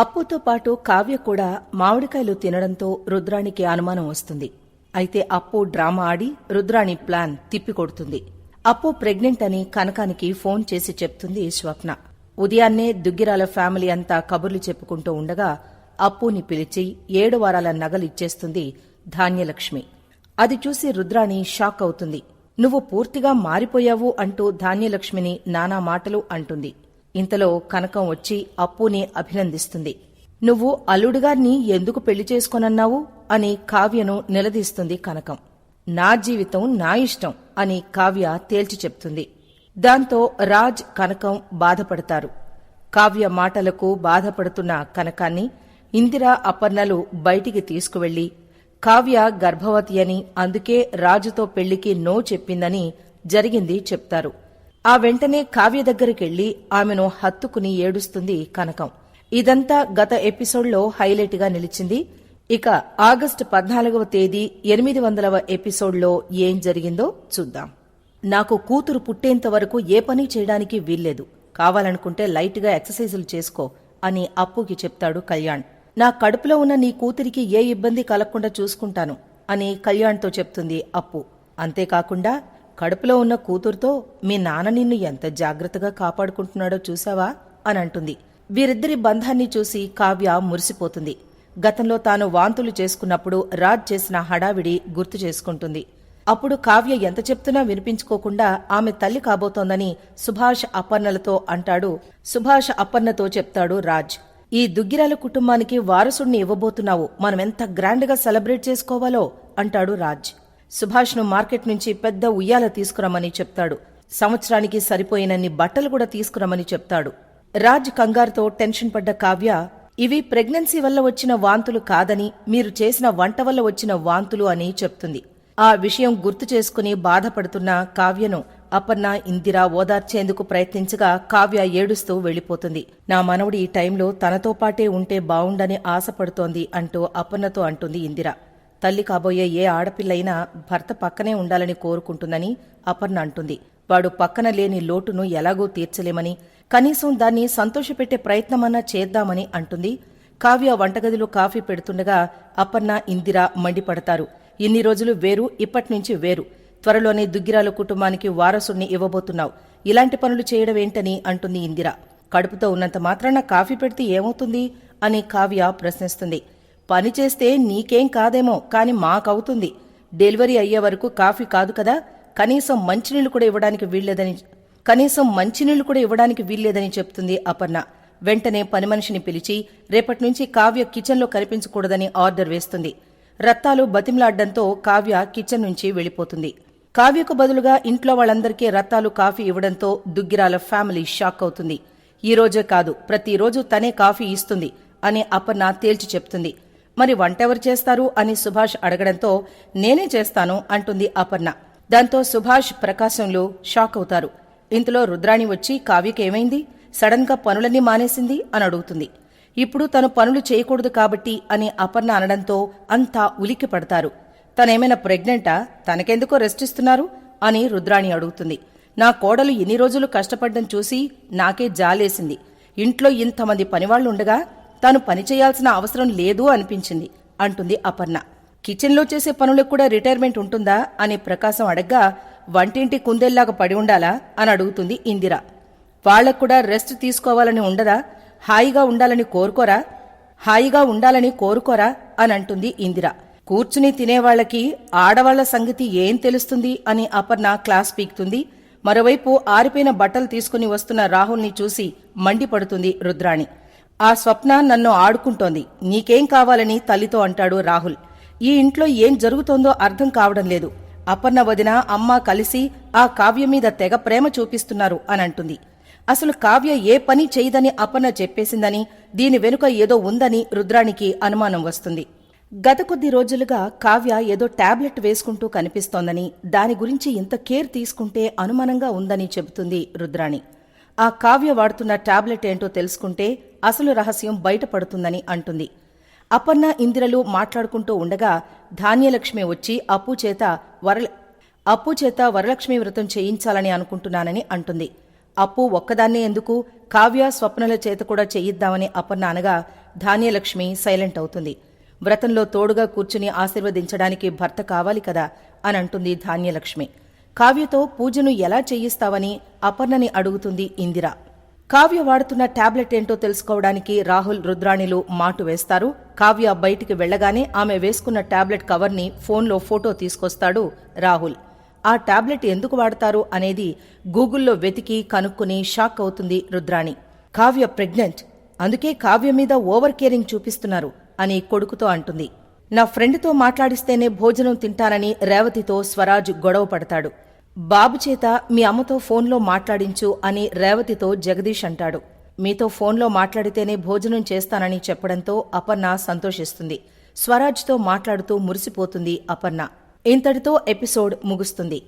అప్పుతో పాటు కావ్య కూడా మామిడికాయలు తినడంతో రుద్రాణికి అనుమానం వస్తుంది. అయితే అప్పు డ్రామా ఆడి రుద్రాణి ప్లాన్ తిప్పికొడుతుంది. అప్పు ప్రెగ్నెంట్ అని కనకానికి ఫోన్ చేసి చెప్తుంది స్వప్న. ఉదయాన్నే దుగ్గిరాల ఫ్యామిలీ అంతా కబుర్లు చెప్పుకుంటూ ఉండగా అప్పుని పిలిచి ఏడు వారాల నగలిచ్చేస్తుంది ధాన్యలక్ష్మి. అది చూసి రుద్రాణి షాక్ అవుతుంది. నువ్వు పూర్తిగా మారిపోయావు అంటూ ధాన్యలక్ష్మిని నానా మాటలు అంటుంది. ఇంతలో కనకం వచ్చి అప్పుని అభినందిస్తుంది. నువ్వు అల్లుడుగారిని ఎందుకు పెళ్ళి చేసుకోనన్నావు? అని కావ్యను నిలదీస్తుంది కనకం. నా జీవితం నా ఇష్టం అని కావ్య తేల్చి చెప్తుంది. దాంతో రాజ్ కనకం బాధపడతారు. కావ్య మాటలకు బాధపడుతున్న కనకాన్ని ఇందిరా అపర్ణలు బయటికి తీసుకువెళ్ళి కావ్య గర్భవతి అని అందుకే రాజుతో పెళ్ళికి నో చెప్పిందని జరిగింది చెప్తారు. ఆ వెంటనే కావ్య దగ్గరికెళ్ళి ఆమెను హత్తుకుని ఏడుస్తుంది కనకం. ఇదంతా గత ఎపిసోడ్లో హైలైట్గా నిలిచింది. ఇక ఆగస్టు పద్నాలుగవ తేదీ ఎనిమిది వందలవ ఎపిసోడ్లో ఏం జరిగిందో చూద్దాం. నాకు కూతురు పుట్టేంత వరకు ఏ పని చేయడానికి వీల్లేదు. కావాలనుకుంటే లైట్గా ఎక్సర్సైజులు చేసుకో అని అప్పుకి చెప్తాడు కళ్యాణ్. నా కడుపులో ఉన్న నీ కూతురికి ఏ ఇబ్బంది కలగకుండా చూసుకుంటాను అని కళ్యాణ్తో చెప్తుంది అప్పు. అంతేకాకుండా కడుపులో ఉన్న కూతురుతో మీ నాన్న నిన్ను ఎంత జాగ్రత్తగా కాపాడుకుంటున్నాడో చూసావా అని అంటుంది. వీరిద్దరి బంధాన్ని చూసి కావ్య మురిసిపోతుంది. గతంలో తాను వాంతులు చేసుకున్నప్పుడు రాజ్ చేసిన హడావిడి గుర్తు చేసుకుంటుంది. అప్పుడు కావ్య ఎంత చెప్తున్నా వినిపించుకోకుండా ఆమె తల్లి కాబోతోందని సుభాష్ అపర్ణలతో అంటాడు. సుభాష్ అపర్ణతో చెప్తాడు రాజ్. ఈ దుగ్గిరాల కుటుంబానికి వారసుణ్ణి ఇవ్వబోతున్నావు. మనమెంత గ్రాండ్గా సెలబ్రేట్ చేసుకోవాలో? అంటాడు రాజ్. సుభాష్ను మార్కెట్ నుంచి పెద్ద ఉయ్యాల తీసుకురమ్మని చెప్తాడు. సంవత్సరానికి సరిపోయినన్ని బట్టలు కూడా తీసుకురమ్మని చెప్తాడు. రాజ్ కంగారుతో టెన్షన్ పడ్డ కావ్య ఇవి ప్రెగ్నెన్సీ వల్ల వచ్చిన వాంతులు కాదని మీరు చేసిన వంట వల్ల వచ్చిన వాంతులు అని చెప్తుంది. ఆ విషయం గుర్తు చేసుకుని బాధపడుతున్న కావ్యను అపర్ణ ఇందిర ఓదార్చేందుకు ప్రయత్నించగా కావ్య ఏడుస్తూ వెళ్ళిపోతుంది నా మనవడు ఈ టైంలో తనతో పాటే ఉంటే బావుండని ఆశపడుతోంది అంటూ అపర్ణతో అంటుంది ఇందిర. తల్లి కాబోయే ఏ ఆడపిల్లైనా భర్త పక్కనే ఉండాలని కోరుకుంటుందని అపర్ణ అంటుంది. వాడు పక్కన లేని లోటును ఎలాగూ తీర్చలేమని కనీసం దాన్ని సంతోషపెట్టే ప్రయత్నమన్నా చేద్దామని అంటుంది. కావ్య వంటగదిలో కాఫీ పెడుతుండగా అపర్ణ ఇందిర మండిపడతారు. ఇన్ని రోజులు వేరు ఇప్పట్నుంచి వేరు. త్వరలోనే దుగ్గిరాల కుటుంబానికి వారసుణ్ణి ఇవ్వబోతున్నావు. ఇలాంటి పనులు చేయడమేంటని అంటుంది ఇందిర. కడుపుతో ఉన్నంత మాత్రాన కాఫీ పెడితే ఏమవుతుంది అని కావ్య ప్రశ్నిస్తుంది. పని చేస్తే నీకేం కాదేమో కాని మాకవుతుంది. డెలివరీ అయ్యే వరకు కాఫీ కాదు కదా కనీసం మంచినీళ్ళు కూడా ఇవ్వడానికి వీల్లేదని కనీసం మంచినీళ్ళు కూడా ఇవ్వడానికి వీల్లేదని చెప్తుంది అపర్ణ. వెంటనే పని మనిషిని పిలిచి రేపటి నుంచి కావ్య కిచెన్లో కనిపించకూడదని ఆర్డర్ వేస్తుంది. రత్తాలు బతిమలాడ్డంతో కావ్య కిచెన్ నుంచి వెళ్ళిపోతుంది. కావ్యకు బదులుగా ఇంట్లో వాళ్ళందరికీ రత్తాలు కాఫీ ఇవ్వడంతో దుగ్గిరాల ఫ్యామిలీ షాక్ అవుతుంది. ఈ రోజే కాదు ప్రతిరోజు తనే కాఫీ ఇస్తుంది అని అపర్ణ తేల్చి చెప్తుంది. మరి వంటెవరు చేస్తారు అని సుభాష్ అడగడంతో నేనే చేస్తాను అంటుంది అపర్ణ. దాంతో సుభాష్ ప్రకాశంలో షాక్ అవుతారు. ఇంతలో రుద్రాణి వచ్చి కావ్యకేమైంది? సడన్గా పనులన్నీ మానేసింది? అని అడుగుతుంది. ఇప్పుడు తను పనులు చేయకూడదు కాబట్టి అని అపర్ణ అనడంతో అంతా ఉలిక్కి పడతారు. తనేమైనా ప్రెగ్నెంటా? తనకెందుకో రెస్ట్ ఇస్తున్నారు? అని రుద్రాణి అడుగుతుంది. నా కోడలు ఎన్ని రోజులు కష్టపడ్డం చూసి నాకే జాలేసింది. ఇంట్లో ఇంతమంది పనివాళ్ళుండగా తాను పని చేయాల్సిన అవసరం లేదు అనిపించింది అంటుంది అపర్ణ. కిచెన్లో చేసే పనులకు కూడా రిటైర్మెంట్ ఉంటుందా అని ప్రకాశం అడగ్గా వంటింటి కుందేల్లాగా పడి ఉండాలా అని అడుగుతుంది ఇందిర. వాళ్ళకు కూడా రెస్ట్ తీసుకోవాలని ఉండదా? హాయిగా ఉండాలని కోరుకోరా? హాయిగా ఉండాలని కోరుకోరా? అని అంటుంది ఇందిర. కూర్చుని తినేవాళ్ళకి ఆడవాళ్ళ సంగతి ఏం తెలుస్తుంది అని అపర్ణ క్లాస్ పీకుతుంది. మరోవైపు ఆరిపోయిన బట్టలు తీసుకుని వస్తున్న రాహుల్ని చూసి మండిపడుతుంది రుద్రాణి. ఆ స్వప్న నన్ను ఆడుకుంటోంది. నీకేం కావాలని తల్లితో అంటాడు రాహుల్. ఈ ఇంట్లో ఏం జరుగుతోందో అర్థం కావడం లేదు. అపర్ణ వదిన అమ్మ కలిసి ఆ కావ్య మీద తెగ ప్రేమ చూపిస్తున్నారు అని అంటుంది అసలు కావ్య ఏ పని చేయదని అపర్ణ చెప్పేసిందని దీని వెనుక ఏదో ఉందని రుద్రానికి అనుమానం వస్తుంది. గత కొద్ది రోజులుగా కావ్య ఏదో టాబ్లెట్ వేసుకుంటూ కనిపిస్తోందని దాని గురించి ఇంత కేర్ తీసుకుంటే అనుమానంగా ఉందని చెబుతుంది రుద్రాణి. ఆ కావ్య వాడుతున్న టాబ్లెట్ ఏంటో తెలుసుకుంటే అసలు రహస్యం బయటపడుతుందని అంటుంది. అపర్ణ ఇందిరలు మాట్లాడుకుంటూ ఉండగా ధాన్యలక్ష్మి వచ్చి అప్పు చేత వర అప్పు చేత వరలక్ష్మి వ్రతం చేయించాలని అనుకుంటున్నానని అంటుంది. అప్పు ఒక్కదాన్నే ఎందుకు? కావ్య స్వప్నల చేత కూడా చేయిద్దామని అపర్ణ అనగా ధాన్యలక్ష్మి సైలెంట్ అవుతుంది. వ్రతంలో తోడుగా కూర్చుని ఆశీర్వదించడానికి భర్త కావాలి కదా అని అంటుంది ధాన్యలక్ష్మి. కావ్యతో పూజను ఎలా చేయిస్తావని అపర్ణని అడుగుతుంది ఇందిర. కావ్య వాడుతున్న టాబ్లెట్ ఏంటో తెలుసుకోవడానికి రాహుల్ రుద్రాణిలు మాటు వేస్తారు. కావ్య బయటికి వెళ్ళగానే ఆమె వేసుకున్న టాబ్లెట్ కవర్ని ఫోన్లో ఫోటో తీసుకొస్తాడు రాహుల్. ఆ టాబ్లెట్ ఎందుకు వాడతారు అనేది గూగుల్లో వెతికి కనుక్కుని షాక్ అవుతుంది రుద్రాణి. కావ్య ప్రెగ్నెంట్. అందుకే కావ్య మీద ఓవర్ కేరింగ్ చూపిస్తున్నారు అని కొడుకుతో అంటుంది. నా ఫ్రెండ్తో మాట్లాడిస్తేనే భోజనం తింటానని రేవతితో స్వరాజ్ గొడవ పడతాడు. బాబు చేత మీ అమ్మతో ఫోన్లో మాట్లాడించు అని రేవతితో జగదీష్ అంటాడు. మీతో ఫోన్లో మాట్లాడితేనే భోజనం చేస్తానని చెప్పడంతో అపర్ణ సంతోషిస్తుంది. స్వరాజ్తో మాట్లాడుతూ మురిసిపోతుంది అపర్ణ. ఇంతటితో ఎపిసోడ్ ముగుస్తుంది.